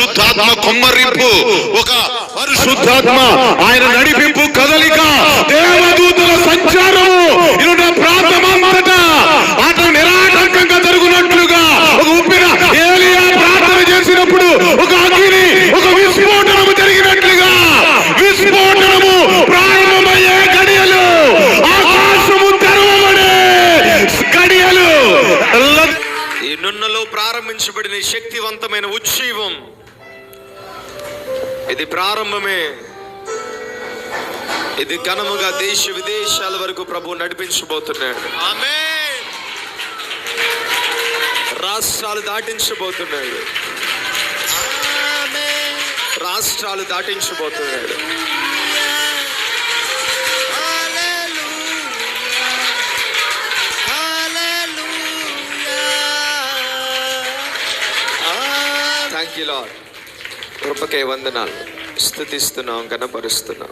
పరిశుద్ధాత్మ కొమ్మరింపు ఒక పరిశుద్ధాత్మ ఆయన నడిపింపు కదలిక దేవదూతల సంచారము ఇరుడ ప్రాంతమంతటా ఆట నిరాటంకంగా జరుగునట్లుగా ఒక ఉప్పిన ఏలియా ప్రార్థన చేసినప్పుడు ఒక అగ్ని ఒక విస్ఫోటనము జరిగినట్లుగా విస్ఫోటనము ప్రారంభమయ్యే గడియలు ఆకాశము తెరవబడే గడియలు. ఈ నున్నలో ప్రారంభించబడిన శక్తివంతమైన ఉజ్జీవం ఇది ప్రారంభమే. ఇది ఘనముగా దేశ విదేశాల వరకు ప్రభు నడిపించబోతున్నాడు. రాష్ట్రాలు దాటించబోతున్నాడు. రాష్ట్రాలు దాటించబోతున్నాడు. థ్యాంక్ యూ లాడ్ కృపకే వందనాలు. స్థుతిస్తున్నాం గణపరుస్తున్నాం